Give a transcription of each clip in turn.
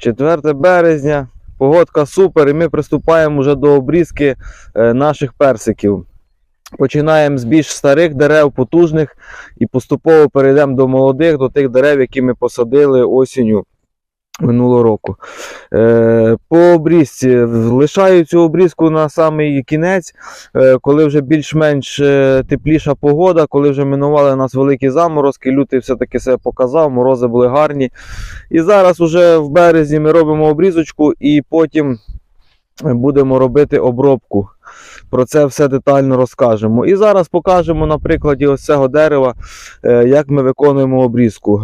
4 березня. Погодка супер, і ми приступаємо вже до обрізки е, наших персиків. Починаємо з більш старих дерев, потужних, і поступово перейдемо до молодих, до тих дерев, які ми посадили осінню минулого року. Е, по обрізці лишаю цю обрізку на самий кінець, е, коли вже більш-менш е, тепліша погода, коли вже минували нас великі заморозки, лютий все-таки себе показав, морози були гарні. І зараз уже в березні ми робимо обрізочку і потім будемо робити обробку. Про це все детально розкажемо. І зараз покажемо на прикладі ось цього дерева, як ми виконуємо обрізку.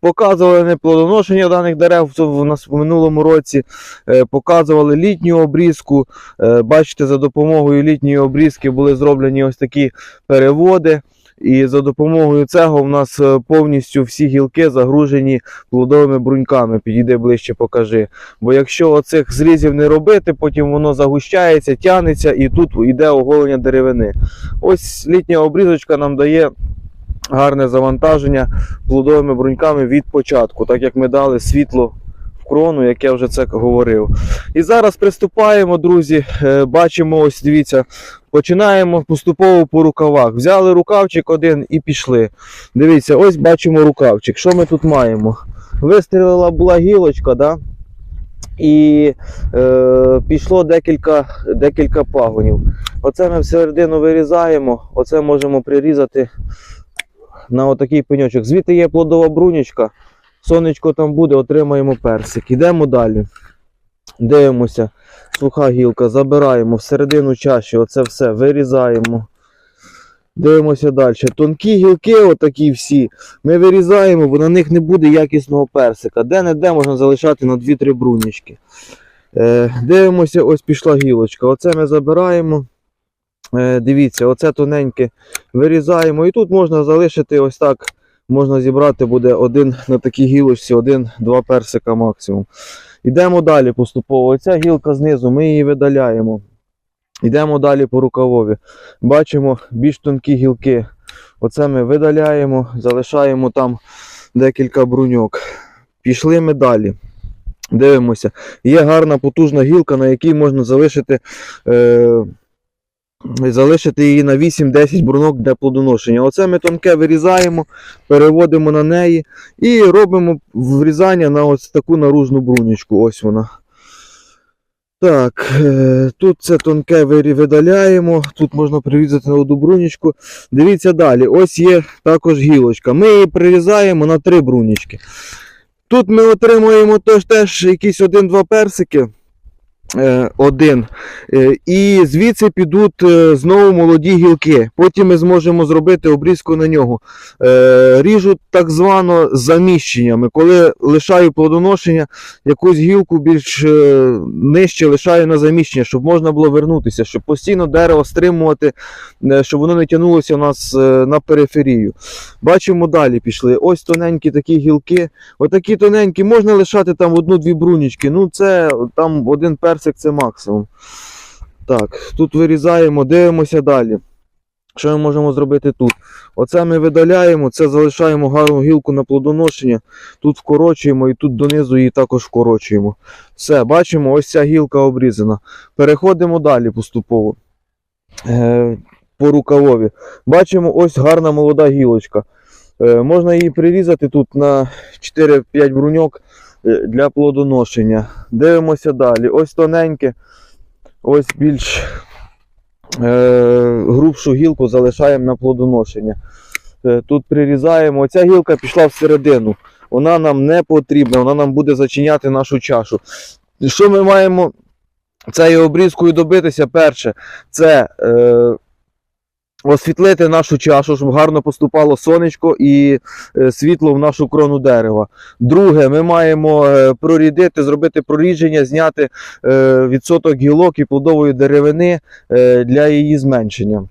Показували не плодоношення даних дерев в- нас в минулому році, е, показували літню обрізку. Е, Бачите, за допомогою літньої обрізки були зроблені ось такі переводи. І за допомогою цього в нас е, повністю всі гілки загружені плодовими бруньками. Підійди ближче, покажи. Бо якщо оцих зрізів не робити, потім воно загущається, тягнеться і тут йде оголення деревини. Ось літня обрізочка нам дає гарне завантаження плодовими бруньками від початку, так як ми дали світло в крону, як я вже це говорив. І зараз приступаємо, друзі. Е, Бачимо, ось дивіться, починаємо поступово по рукавах. Взяли рукавчик один і пішли. Дивіться, ось бачимо рукавчик. Що ми тут маємо? Вистрілила була гілочка, да? і е, пішло декілька, декілька пагонів. Оце ми всередину вирізаємо, оце можемо прирізати на отакий пеньочок. Звідти є плодова брунічка, сонечко там буде, отримаємо персик. Йдемо далі. Дивимося, суха гілка, забираємо всередину чаші, оце все вирізаємо. Дивимося далі. Тонкі гілки, отакі всі, ми вирізаємо, бо на них не буде якісного персика. Де-не-де можна залишати на 2-3 брунічки. Е, дивимося, ось пішла гілочка. Оце ми забираємо. Е, дивіться, оце тоненьке вирізаємо. І тут можна залишити ось так. Можна зібрати буде один на такій гілочці, один-два персика максимум. Йдемо далі поступово. Оця гілка знизу, ми її видаляємо. Йдемо далі по рукавові. Бачимо більш тонкі гілки. Оце ми видаляємо, залишаємо там декілька бруньок. Пішли ми далі. Дивимося. Є гарна потужна гілка, на якій можна залишити, е, залишити її на 8-10 брунок для плодоношення. Оце ми тонке вирізаємо, переводимо на неї і робимо врізання на ось таку наружну брунічку. Ось вона. Так, е, тут це тонке видаляємо, тут можна прирізати на одну брунічку. Дивіться далі, ось є також гілочка. Ми її прирізаємо на три брунічки. Тут ми отримуємо теж, теж якісь один-два персики. Е, один. Е, і звідси підуть е, знову молоді гілки. Потім ми зможемо зробити обрізку на нього. Ріжу так звано заміщеннями. Коли лишаю плодоношення, якусь гілку більш нижче лишаю на заміщення, щоб можна було вернутися, щоб постійно дерево стримувати, щоб воно не тягнулося у нас на периферію. Бачимо далі пішли. Ось тоненькі такі гілки. Отакі тоненькі, можна лишати там одну-дві брунічки. Ну, це там один персик це максимум. Так, тут вирізаємо, дивимося далі. Що ми можемо зробити тут? Оце ми видаляємо, це залишаємо гарну гілку на плодоношення. Тут вкорочуємо і тут донизу її також вкорочуємо. Все, бачимо, ось ця гілка обрізана. Переходимо далі поступово. Е, по рукавові. Бачимо, ось гарна молода гілочка. Е, можна її прирізати тут на 4-5 бруньок для плодоношення. Дивимося далі. Ось тоненьке, ось більш е, грубшу гілку залишаємо на плодоношення. Е, тут прирізаємо. Оця гілка пішла всередину. Вона нам не потрібна, вона нам буде зачиняти нашу чашу. Що ми маємо цією обрізкою добитися? Перше, це е, освітлити нашу чашу, щоб гарно поступало сонечко і е, світло в нашу крону дерева. Друге, ми маємо е, прорідити, зробити прорідження, зняти е, відсоток гілок і плодової деревини для її зменшення.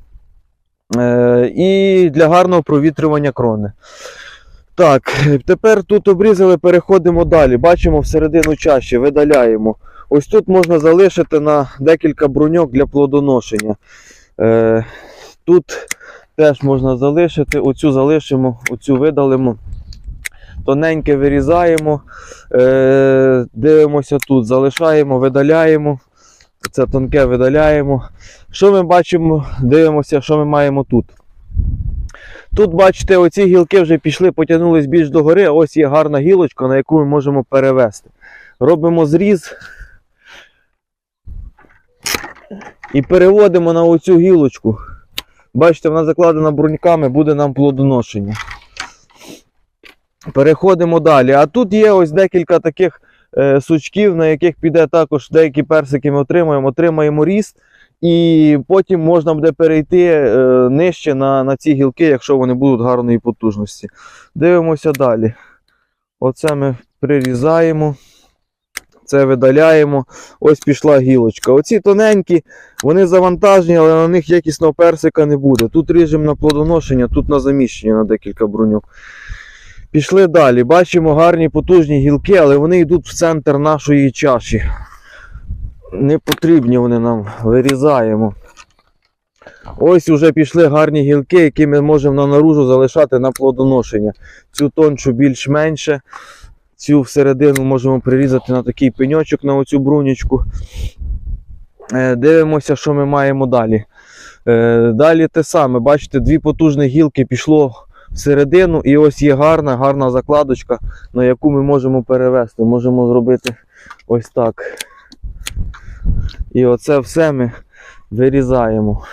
І для гарного провітрювання крони. Так, тепер тут обрізали, переходимо далі. Бачимо всередину чаші, видаляємо. Ось тут можна залишити на декілька бруньок для плодоношення. Тут теж можна залишити, оцю залишимо, оцю видалимо. тоненьке вирізаємо, е, дивимося тут, залишаємо, видаляємо. Це тонке видаляємо. Що ми бачимо, дивимося, що ми маємо тут. Тут, бачите, оці гілки вже пішли, потягнулись більш догори. Ось є гарна гілочка, на яку ми можемо перевести. Робимо зріз і переводимо на оцю гілочку. Бачите, вона закладена бруньками, буде нам плодоношення. Переходимо далі. А тут є ось декілька таких е, сучків, на яких піде також деякі персики ми отримаємо, отримаємо ріст. І потім можна буде перейти е, нижче на, на ці гілки, якщо вони будуть гарної потужності. Дивимося далі. Оце ми прирізаємо, це видаляємо. Ось пішла гілочка. Оці тоненькі, вони завантажені, але на них якісного персика не буде. Тут ріжемо на плодоношення, тут на заміщення на декілька бруньок. Пішли далі. Бачимо гарні потужні гілки, але вони йдуть в центр нашої чаші. Не потрібні вони нам, вирізаємо. Ось уже пішли гарні гілки, які ми можемо на наружу залишати на плодоношення. Цю тончу більш-менше. Цю всередину можемо прирізати на такий пеньочок, на оцю брунічку. Е, Дивимося, що ми маємо далі. Е, Далі те саме, бачите, дві потужні гілки пішло всередину, і ось є гарна, гарна закладочка, на яку ми можемо перевести. Можемо зробити ось так. І оце все ми вирізаємо.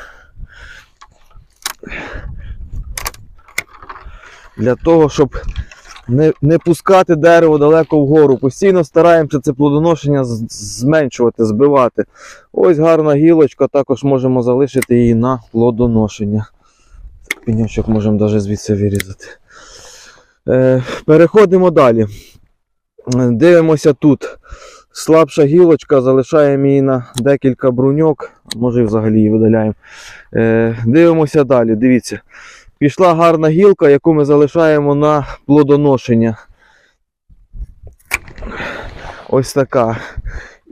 Для того, щоб не, не пускати дерево далеко вгору. Постійно стараємося це плодоношення зменшувати, збивати. Ось гарна гілочка, також можемо залишити її на плодоношення. Пеньочок можемо навіть звідси вирізати. Е, переходимо далі. Дивимося тут. Слабша гілочка, залишаємо її на декілька бруньок, може і взагалі її видаляємо. Е, дивимося далі. Дивіться. Пішла гарна гілка, яку ми залишаємо на плодоношення. Ось така.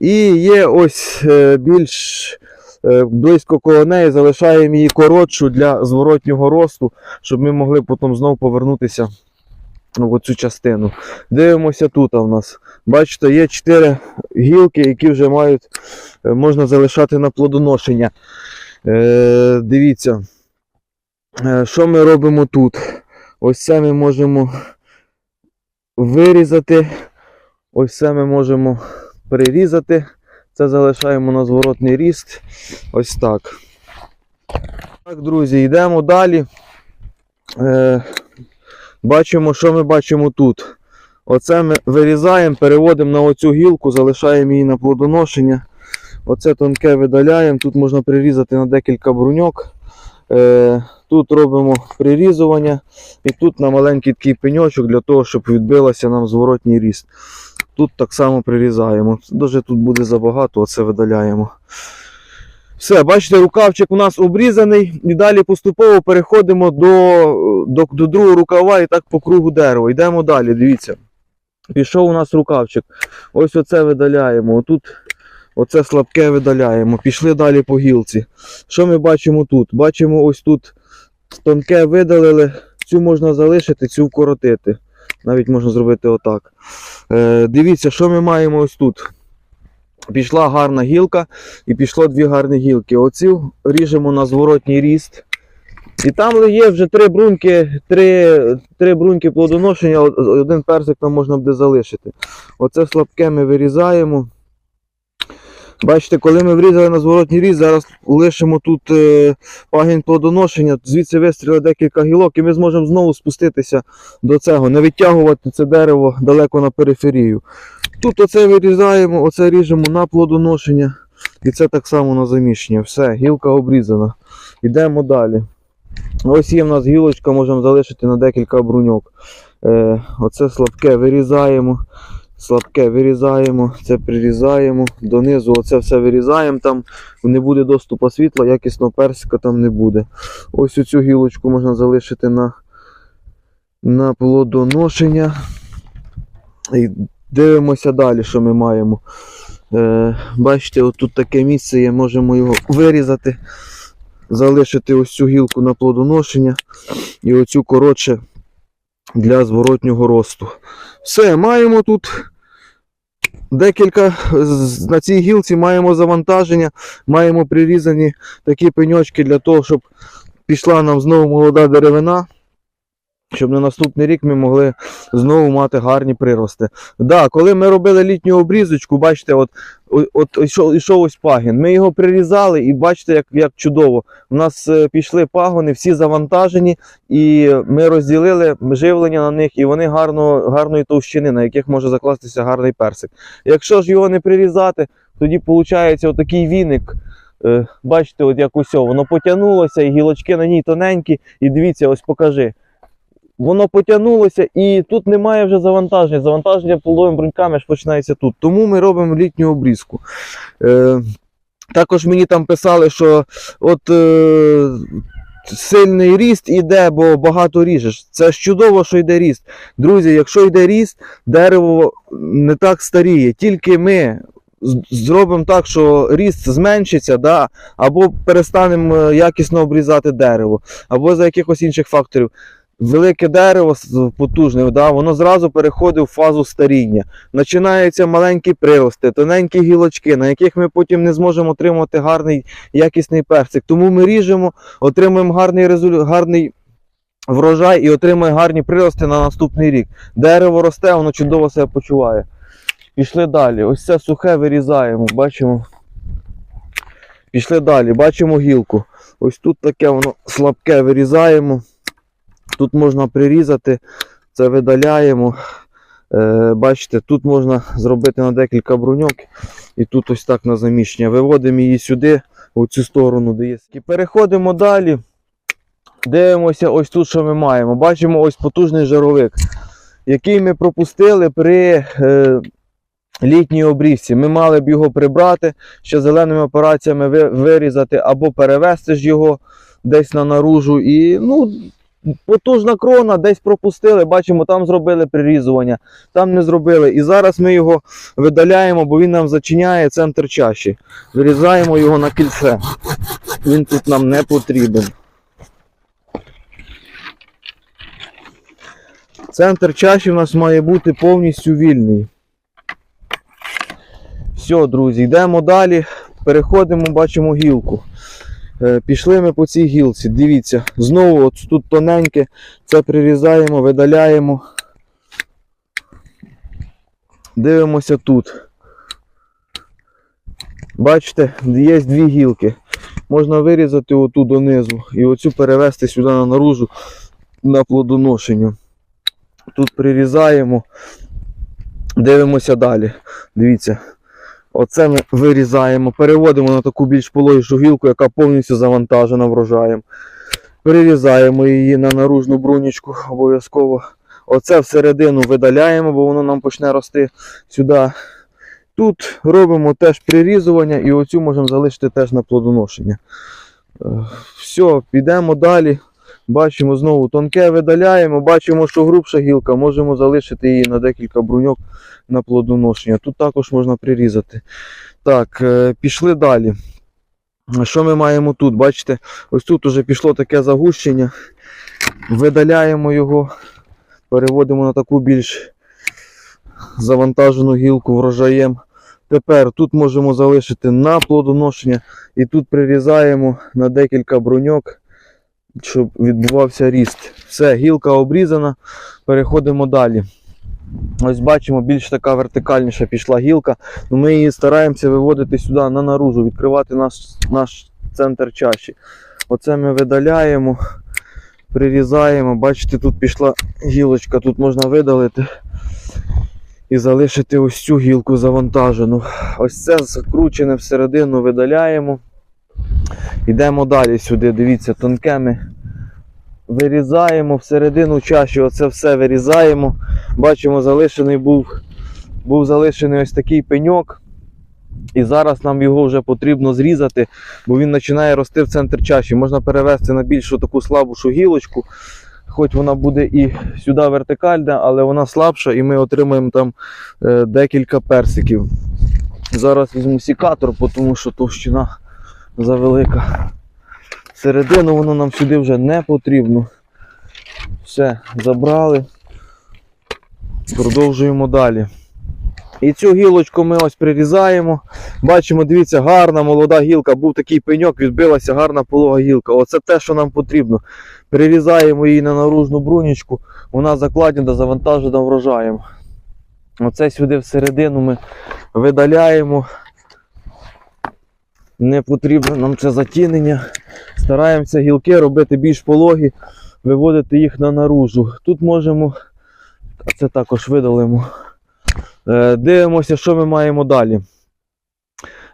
І є ось е, більш е, близько коло неї, залишаємо її коротшу для зворотнього росту, щоб ми могли потім знову повернутися в оцю частину. Дивимося тут у нас. Бачите, є 4 гілки, які вже мають, е, можна залишати на плодоношення. Дивіться, що ми робимо тут? Ось це ми можемо вирізати. Ось це ми можемо прирізати. Це залишаємо на зворотний ріст. Ось так. Так, друзі, йдемо далі. Е, бачимо, що ми бачимо тут. Оце ми вирізаємо, переводимо на оцю гілку, залишаємо її на плодоношення. Оце тонке видаляємо. Тут можна прирізати на декілька бруньок. Е, тут робимо прирізування. І тут на маленький такий пеньочок для того, щоб відбилося нам зворотній ріст. Тут так само прирізаємо. Дуже тут буде забагато, оце видаляємо. Все, бачите, рукавчик у нас обрізаний, і далі поступово переходимо до, до, до другого рукава і так по кругу дерева. Йдемо далі, дивіться. Пішов у нас рукавчик. Ось оце видаляємо. Отут оце слабке видаляємо. Пішли далі по гілці. Що ми бачимо тут? Бачимо ось тут тонке видалили. Цю можна залишити, цю вкоротити. Навіть можна зробити отак. Е, дивіться, що ми маємо ось тут. Пішла гарна гілка і пішло дві гарні гілки. Оцю ріжемо на зворотній ріст. І там є вже три бруньки, три, три бруньки плодоношення, один персик там можна буде залишити. Оце слабке ми вирізаємо. Бачите, коли ми врізали на зворотній ріст, зараз лишимо тут е, пагін плодоношення, звідси вистріли декілька гілок, і ми зможемо знову спуститися до цього, не витягувати це дерево далеко на периферію. Тут оце вирізаємо, оце ріжемо на плодоношення. І це так само на заміщення. Все, гілка обрізана. Йдемо далі. Ось є в нас гілочка, можемо залишити на декілька бруньок. Е, оце слабке вирізаємо. Слабке вирізаємо, це прирізаємо, донизу оце все вирізаємо, там не буде доступу світла, якісного персика там не буде. Ось цю гілочку можна залишити на, на плодоношення. І дивимося далі, що ми маємо. Е, бачите, отут таке місце є, можемо його вирізати, залишити ось цю гілку на плодоношення і оцю коротше для зворотнього росту. Все, маємо тут декілька на цій гілці маємо завантаження, маємо прирізані такі пеньочки для того, щоб пішла нам знову молода деревина. Щоб на наступний рік ми могли знову мати гарні прирости. Да, коли ми робили літню обрізочку, бачите, от, от ішов, ішов ось пагін. Ми його прирізали і бачите, як, як чудово. У нас е, пішли пагони, всі завантажені, і ми розділили живлення на них, і вони гарно, гарної товщини, на яких може закластися гарний персик. Якщо ж його не прирізати, тоді виходить отакий віник. Е, Бачите, от як усе, воно потягнулося, і гілочки на ній тоненькі. І дивіться, ось покажи. Воно потягнулося і тут немає вже завантаження. Завантаження половими бруньками ж починається тут. Тому ми робимо літню обрізку. Е, також мені там писали, що от е, сильний ріст іде, бо багато ріжеш. Це чудово, що йде ріст. Друзі, якщо йде ріст, дерево не так старіє. Тільки ми зробимо так, що ріст зменшиться, да, або перестанемо е, якісно обрізати дерево, або за якихось інших факторів. Велике дерево потужне, да, воно зразу переходить в фазу старіння. Починаються маленькі прирости, тоненькі гілочки, на яких ми потім не зможемо отримати гарний якісний персик. Тому ми ріжемо, отримуємо гарний результат, гарний врожай і отримуємо гарні прирости на наступний рік. Дерево росте, воно чудово себе почуває. Пішли далі. Ось це сухе вирізаємо, бачимо. Пішли далі, бачимо гілку. Ось тут таке воно слабке вирізаємо. Тут можна прирізати, це видаляємо. Е, бачите, тут можна зробити на декілька бруньок. І тут ось так на заміщення. Виводимо її сюди, у цю сторону, де є. І переходимо далі. Дивимося, ось тут, що ми маємо. Бачимо ось потужний жаровик, який ми пропустили при е, літній обрізці. Ми мали б його прибрати, ще зеленими операціями вирізати або перевести ж його десь на наружу. І ну, потужна крона, десь пропустили, бачимо, там зробили прирізування, там не зробили. І зараз ми його видаляємо, бо він нам зачиняє центр чаші. Вирізаємо його на кільце. Він тут нам не потрібен. Центр чаші в нас має бути повністю вільний. Все, друзі, йдемо далі. Переходимо, бачимо гілку. Е, Пішли ми по цій гілці. Дивіться, знову от тут тоненьке, це прирізаємо, видаляємо. Дивимося тут. Бачите, є дві гілки. Можна вирізати оту донизу і оцю перевести сюди на наружу на плодоношення. Тут прирізаємо, дивимося далі. Дивіться. Оце ми вирізаємо, переводимо на таку більш пологішу гілку, яка повністю завантажена врожаєм. Перерізаємо її на наружну брунічку обов'язково. Оце всередину видаляємо, бо воно нам почне рости сюди. Тут робимо теж прирізування і оцю можемо залишити теж на плодоношення. Е, Все, підемо далі. Бачимо знову тонке видаляємо, бачимо, що грубша гілка, можемо залишити її на декілька бруньок на плодоношення. Тут також можна прирізати. Так, е, пішли далі. Що ми маємо тут? Бачите, ось тут уже пішло таке загущення. Видаляємо його, переводимо на таку більш завантажену гілку врожаєм. Тепер тут можемо залишити на плодоношення і тут прирізаємо на декілька бруньок, щоб відбувався ріст. Все, гілка обрізана, переходимо далі. Ось бачимо, більш така вертикальніша пішла гілка. Ну, Ми її стараємося виводити сюди на наружу, відкривати наш, наш центр чаші. Оце ми видаляємо, прирізаємо. Бачите, тут пішла гілочка, тут можна видалити і залишити ось цю гілку завантажену. Ось це закручене всередину видаляємо. Йдемо далі сюди. Дивіться, тонке ми вирізаємо всередину чаші, оце все вирізаємо. Бачимо, залишений був, був залишений ось такий пеньок. І зараз нам його вже потрібно зрізати, бо він починає рости в центр чаші. Можна перевести на більшу таку слабшу гілочку, хоч вона буде і сюди вертикальна, але вона слабша, і ми отримаємо там е, декілька персиків. Зараз візьму сікатор, тому що товщина завелика. Середину воно нам сюди вже не потрібно. Все, забрали. Продовжуємо далі. І цю гілочку ми ось прирізаємо. Бачимо, дивіться, гарна молода гілка, був такий пеньок, відбилася гарна полога гілка. Оце те, що нам потрібно. Прирізаємо її на наружну брунічку, вона закладена, завантажена врожаєм. Оце сюди всередину ми видаляємо. Не потрібно нам це затінення. Стараємося гілки робити більш пологі, виводити їх на наружу. Тут можемо, це також видалимо. Е, Дивимося, що ми маємо далі.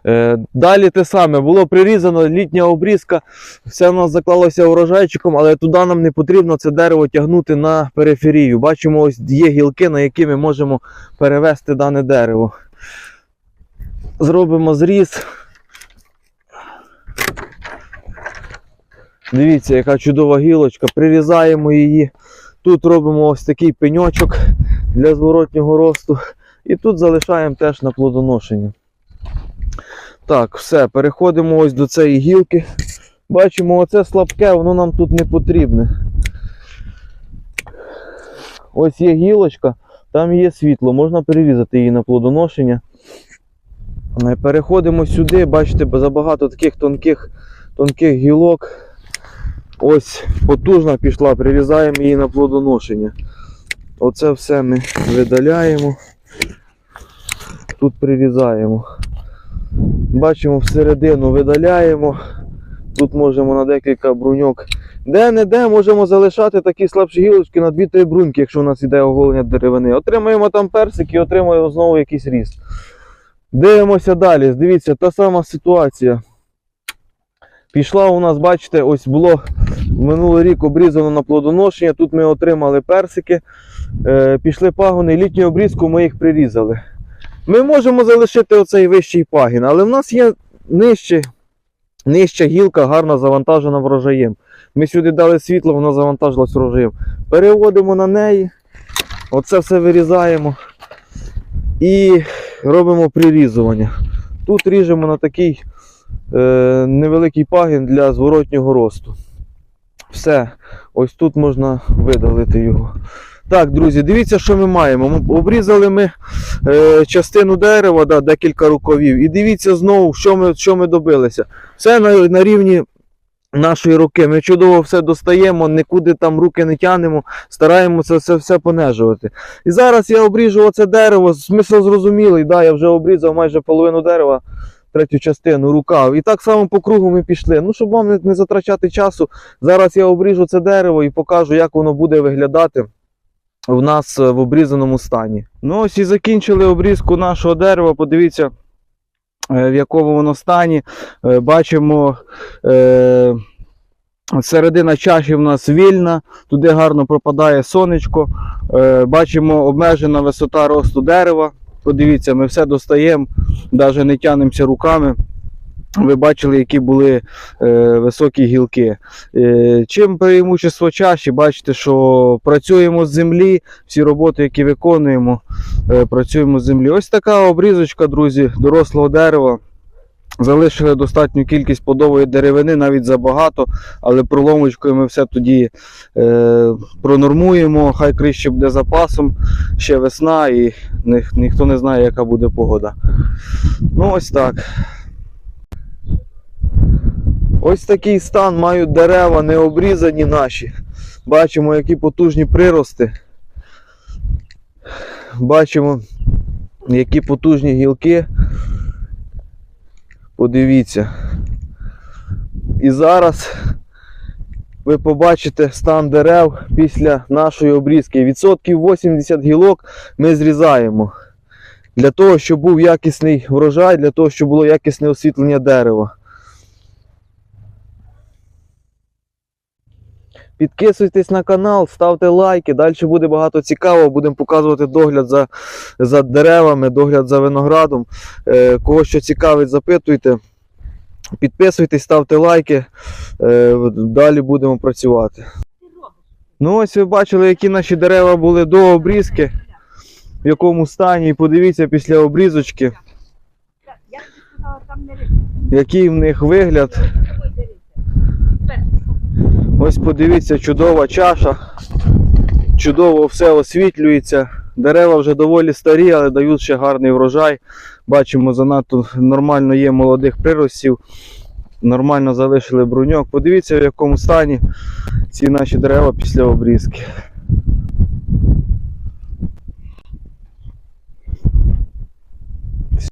Е, Далі те саме, було прирізано літня обрізка, все в нас заклалося урожайчиком, але туди нам не потрібно це дерево тягнути на периферію. Бачимо, ось є гілки, на які ми можемо перевести дане дерево. Зробимо зріз. Дивіться, яка чудова гілочка. Прирізаємо її. Тут робимо ось такий пеньочок для зворотнього росту. І тут залишаємо теж на плодоношення. Так, все, переходимо ось до цієї гілки. Бачимо, оце слабке, воно нам тут не потрібне. Ось є гілочка, там є світло, можна перерізати її на плодоношення. Е, Переходимо сюди, бачите, забагато таких тонких, тонких гілок. Ось потужна пішла, прирізаємо її на плодоношення. Оце все ми видаляємо. Тут прирізаємо. Бачимо всередину видаляємо. Тут можемо на декілька бруньок. Де-не-де можемо залишати такі слабші гілочки на 2-3 бруньки, якщо у нас іде оголення деревини. Отримаємо там персик і отримаємо знову якийсь ріст. Дивимося далі. Дивіться, та сама ситуація. Пішла у нас, бачите, ось було минулий рік обрізано на плодоношення. Тут ми отримали персики. Е, пішли пагони, літню обрізку ми їх прирізали. Ми можемо залишити оцей вищий пагін, але в нас є нижче, нижча гілка, гарно завантажена врожаєм. Ми сюди дали світло, воно завантажилось врожаєм. Переводимо на неї, оце все вирізаємо і робимо прирізування. Тут ріжемо на такий е, невеликий пагін для зворотнього росту. Все, ось тут можна видалити його. Так, друзі, дивіться, що ми маємо. Ми Обрізали ми е, частину дерева, да, декілька рукавів. І дивіться знову, що ми, що ми добилися. Все на, на рівні нашої руки. Ми чудово все достаємо, нікуди там руки не тянемо, стараємося це все понежувати. І зараз я обріжу оце дерево, смисл зрозумілий, да, я вже обрізав майже половину дерева. Третю частину рукав. І так само по кругу ми пішли. Ну, щоб вам не, затрачати часу, зараз я обріжу це дерево і покажу, як воно буде виглядати в нас е, в обрізаному стані. Ну ось і закінчили обрізку нашого дерева. Подивіться, е, в якому воно стані. Е, Бачимо. Е- Середина чаші в нас вільна, туди гарно пропадає сонечко. Бачимо обмежена висота росту дерева. Подивіться, ми все достаємо, навіть не тянемося руками. Ви бачили, які були е, високі гілки. Е, чим преимущество чаші? Бачите, що працюємо з землі, всі роботи, які виконуємо, е, працюємо з землі. Ось така обрізочка, друзі, дорослого дерева. Залишили достатню кількість плодової деревини, навіть забагато, але проломочкою ми все тоді е, пронормуємо, хай краще буде запасом, ще весна і ні, ніхто не знає, яка буде погода. Ну ось так. Ось такий стан мають дерева не обрізані наші. Бачимо, які потужні прирости. Бачимо, які потужні гілки. Подивіться. І зараз ви побачите стан дерев після нашої обрізки. Відсотків 80 гілок ми зрізаємо. Для того, щоб був якісний врожай, для того, щоб було якісне освітлення дерева. Підписуйтесь на канал, ставте лайки. Далі буде багато цікавого. Будемо показувати догляд за, за деревами, догляд за виноградом. Е, кого що цікавить, запитуйте. Підписуйтесь, ставте лайки. Е, далі будемо працювати. Ну ось ви бачили, які наші дерева були до обрізки, в якому стані. І подивіться після обрізочки, який в них вигляд. Ось подивіться, чудова чаша. Чудово все освітлюється. Дерева вже доволі старі, але дають ще гарний врожай. Бачимо, занадто нормально є молодих приростів. Нормально залишили бруньок. Подивіться, в якому стані ці наші дерева після обрізки.